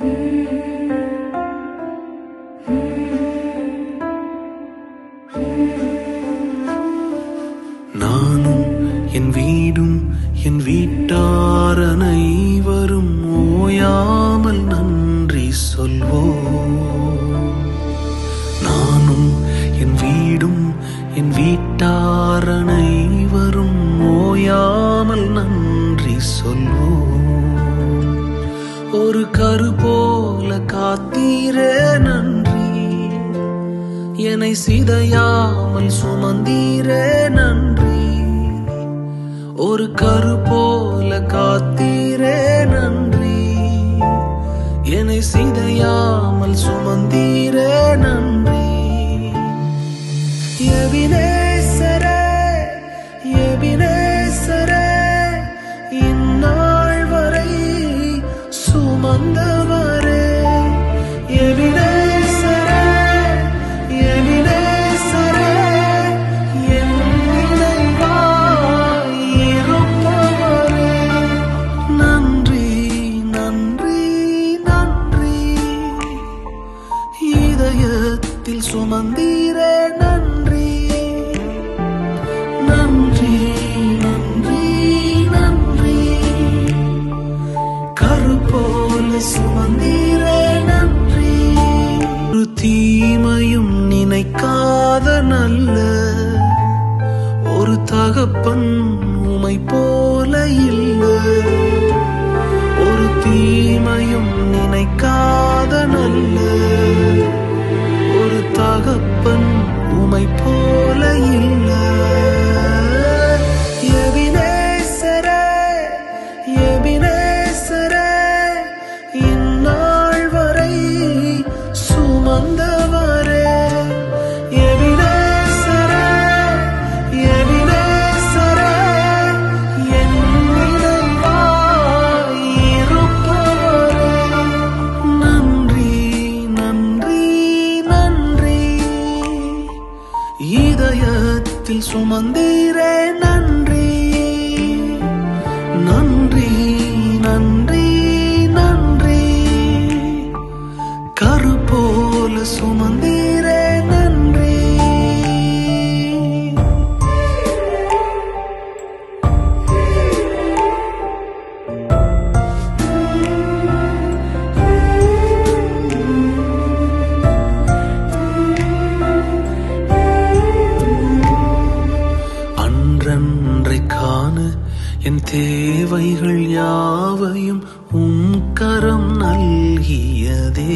நானும் என் வீடும் என் வீட்டார் அனைவரும் ஓயாமல் நன்றி சொல்வோம். நானும் என் வீடும் என் வீட்டார் அனைவரும் ஓயாமல் நன்றி சொல்வோம். ஒரு கரு போல காத்தீரே நன்றி. என்னை சிதையாமல் சுமந்தீரே நன்றி. ஒரு கரு போல காத்தீரே நன்றி. என்னை சிதையாமல் சுமந்தீரே நன்றி. எவினேசரே எவினே சுமந்தீரே நன்றி. நன்றி நன்றி நன்றி. கருப்போல் சுமந்தீரே நன்றி. ஒரு தீமையும் நினைக்காத நல்ல ஒரு தகப்பன் உமை போல இல்லை. ஒரு தீமையும் நினைக்காத நல்ல இதயத்தில் சுமந்தீரே என் தேவைகள் யாவையும் உம் கரம் நல்கியதே.